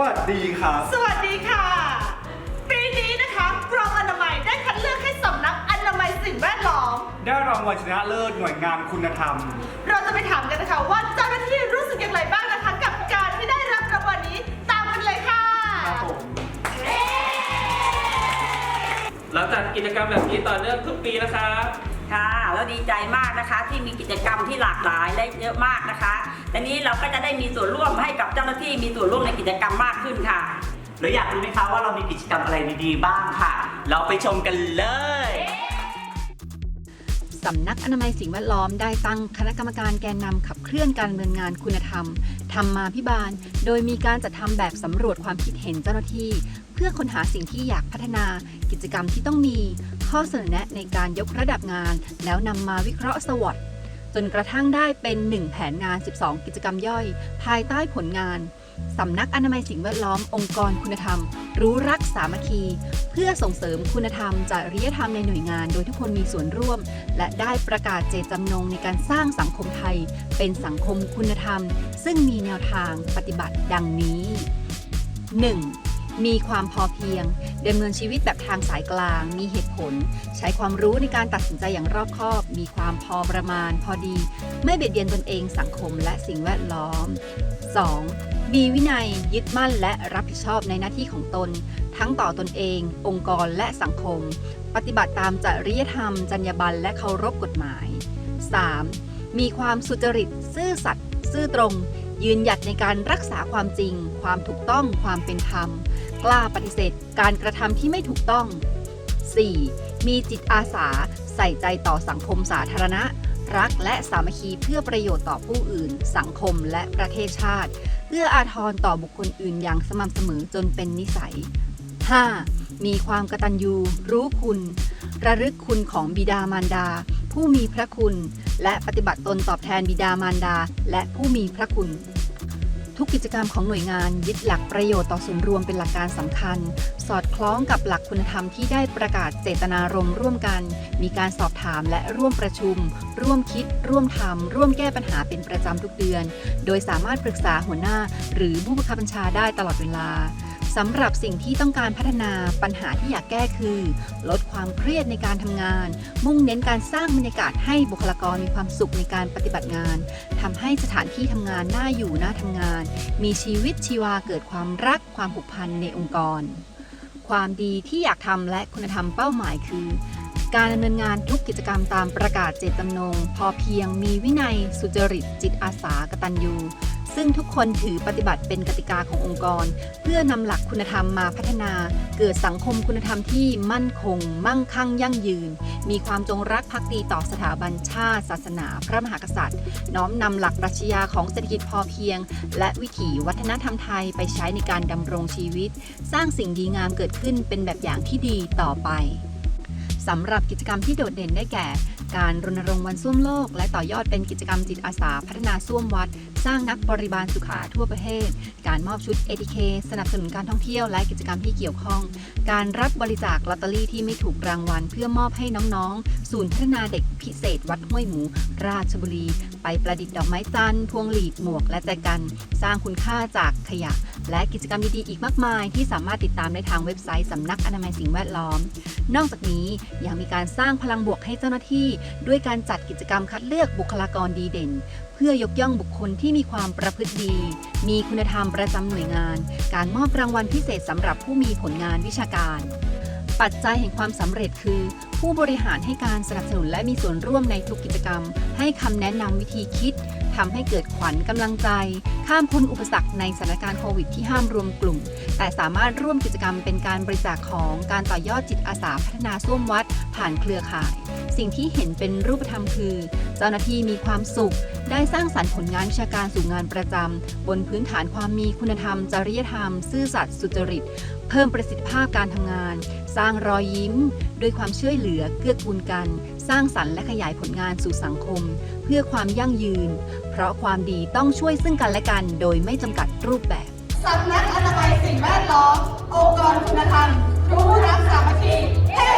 วัสดีครับ สวัสดีค่ะ ปีนี้นะคะกรมอนามัยได้คัดเลือกให้สำนักอนามัยสิ่งแวดล้อม ได้รางวัลชนะเลิศหน่วยงานคุณธรรม เราจะไปถามกันนะคะว่าเจ้าหน้าที่รู้สึกอย่างไรบ้างนะคะ กับการที่ได้รับรางวัลนี้ตามกันเลยค่ะครับผม เราจัดกิจกรรมแบบนี้ต่อเนื่องทุกปีนะครับ ค่ะ แล้วดีใจมากนะคะที่มีกิจกรรมที่หลากหลายและเยอะมากนะคะแต่นี้เราก็จะได้มีส่วนร่วมให้กับเจ้าหน้าที่มีส่วนร่วมในกิจกรรมมากขึ้นค่ะแล้วอยากรู้ไหมคะว่าเรามีกิจกรรมอะไรดีๆบ้างค่ะ เราไปชมกันเลยสำนักอนามัยสิ่งแวดล้อมได้ตั้งคณะกรรมการแกนนำขับเคลื่อนการดำเนินงานคุณธรรมธรรมาพิบาล โดยมีการจัดทำแบบสำรวจความคิดเห็นเจ้าหน้าที่ เพื่อค้นหาสิ่งที่อยากพัฒนากิจกรรมที่ต้องมี ข้อเสนอแนะในการยกระดับงาน แล้วนำมาวิเคราะห์สวอตจนกระทั่งได้เป็น 1 แผนงาน 12 กิจกรรมย่อย ภายใต้ผลงานสำนักอนามัยสิ่งแวดล้อมองค์กรคุณธรรม รู้รักสามัคคี เพื่อส่งเสริมคุณธรรมจริยธรรมในหน่วยงาน โดยทุกคนมีส่วนร่วม และได้ประกาศเจตจำนงในการสร้างสังคมไทย เป็นสังคมคุณธรรม ซึ่งมีแนวทางปฏิบัติดังนี้ 1. มีความพอเพียงดำเนินชีวิตแบบทางสายกลาง มีเหตุผล ใช้ความรู้ในการตัดสินใจอย่างรอบคอบ มีความพอประมาณ พอดี ไม่เบียดเบียนตนเองสังคมและสิ่งแวดล้อม 2. มีวินัยยึดมั่นและรับผิดชอบในหน้าที่ของตน ทั้งต่อตนเอง องค์กรและสังคม ปฏิบัติตามจริยธรรม จรรยาบรรณและเคารพกฎหมาย 3. มีความสุจริต ซื่อสัตย์ซื่อตรง ยืนหยัดในการรักษาความจริง ความถูกต้องความเป็นธรรม กล้าปฏิเสธการกระทำที่ไม่ถูกต้อง 4. มีจิตอาสาใส่ใจต่อสังคมสาธารณะ รักและสามัคคีเพื่อประโยชน์ต่อผู้อื่น สังคมและประเทศชาติเพื่ออาทรต่อบุคคลอื่นอย่างสม่ำเสมอจนเป็นนิสัย 5. มีความกตัญญูรู้คุณ ระลึกคุณของบิดามารดา ผู้มีพระคุณ และปฏิบัติตนตอบแทนบิดามารดา และผู้มีพระคุณ ทุกกิจกรรมของหน่วยงานยึดหลักประโยชน์ต่อส่วนรวมเป็นหลักการสำคัญ สอดคล้องกับหลักคุณธรรมที่ได้ประกาศเจตนารมณ์ร่วมกัน มีการสอบถามและร่วมประชุม ร่วมคิด ร่วมทำร่วมแก้ปัญหาเป็นประจำทุกเดือน โดยสามารถปรึกษาหัวหน้า หรือผู้บังคับบัญชาได้ตลอดเวลา สำหรับสิ่งที่ต้องการพัฒนาปัญหาที่อยากแก้คือ ลดความเครียดในการทำงาน มุ่งเน้นการสร้างบรรยากาศให้บุคลากรมีความสุขในการปฏิบัติงานทำให้สถานที่ทำงานน่าอยู่น่าทำงาน มีชีวิตชีวาเกิดความรักความผูกพันในองค์กร ความดีที่อยากทำและคุณธรรมเป้าหมายคือ การดำเนินงานทุกกิจกรรมตามประกาศเจตจำนง พอเพียงมีวินัย สุจริต จิตอาสากตัญญู ซึ่งทุกคนถือปฏิบัติเป็นกติกาขององค์กร เพื่อนำหลักคุณธรรมมาพัฒนา เกิดสังคมคุณธรรมที่มั่นคง มั่งคั่งยั่งยืน มีความจงรักภักดีต่อสถาบันชาติ ศาสนา พระมหากษัตริย์ น้อมนำหลักปรัชญาของเศรษฐกิจพอเพียง และวิถีวัฒนธรรมไทยไปใช้ในการดำรงชีวิต สร้างสิ่งดีงามเกิดขึ้นเป็นแบบอย่างที่ดีต่อไปสำหรับกิจกรรมที่โดดเด่นได้แก่ การรณรงค์วันส้วมโลก และต่อยอดเป็นกิจกรรมจิตอาสาพัฒนาส้วมวัด สร้างนักบริบาลสุขาทั่วประเทศ การมอบชุด ATK สนับสนุนการท่องเที่ยวและกิจกรรมที่เกี่ยวข้อง การรับบริจาคลอตเตอรี่ที่ไม่ถูกรางวัล เพื่อมอบให้น้องๆ ศูนย์พัฒนาเด็กพิเศษวัดห้วยหมู ราชบุรี ไปประดิษฐ์ดอกไม้จันทร์พวงหลีดหมวกและแจกัน สร้างคุณค่าจากขยะ และกิจกรรมดีๆอีกมากมาย ที่สามารถติดตามได้ทางเว็บไซต์สำนักอนามัยสิ่งแวดล้อม นอกจากนี้ยังมีการสร้างพลังบวกให้เจ้าหน้าที่ ด้วยการจัดกิจกรรมคัดเลือกบุคลากรดีเด่น เพื่อยกย่องบุคคลที่มีความประพฤติดี มีคุณธรรมประจำหน่วยงาน การมอบรางวัลพิเศษสำหรับผู้มีผลงานวิชาการ ปัจจัยแห่งความสำเร็จคือ ผู้บริหารให้การสนับสนุนและมีส่วนร่วมในทุกกิจกรรม ให้คำแนะนำวิธีคิด ทำให้เกิดขวัญกำลังใจ ข้ามพ้นอุปสรรคในสถานการณ์โควิดที่ห้ามรวมกลุ่ม แต่สามารถร่วมกิจกรรมเป็นการบริจาคของการต่อยอดจิตอาสาพัฒนาส้วมวัด ผ่านเครือข่าย สิ่งที่เห็นเป็นรูปธรรมคือ เจ้าหน้าที่มีความสุข ได้สร้างสรรค์ผลงานวิชาการสู่งานประจำบนพื้นฐานความมีคุณธรรม จริยธรรม ซื่อสัตย์สุจริต เพิ่มประสิทธิภาพการทำงาน สร้างรอยยิ้ม ด้วยความช่วยเหลือเกื้อกูลกัน สร้างสรรค์และขยายผลงานสู่สังคม เพื่อความยั่งยืน เพราะความดีต้องช่วยซึ่งกันและกัน โดยไม่จำกัดรูปแบบสำนักอนามัยสิ่งแวดล้อม องค์กรคุณธรรม รู้รักสามัคคีเฮ้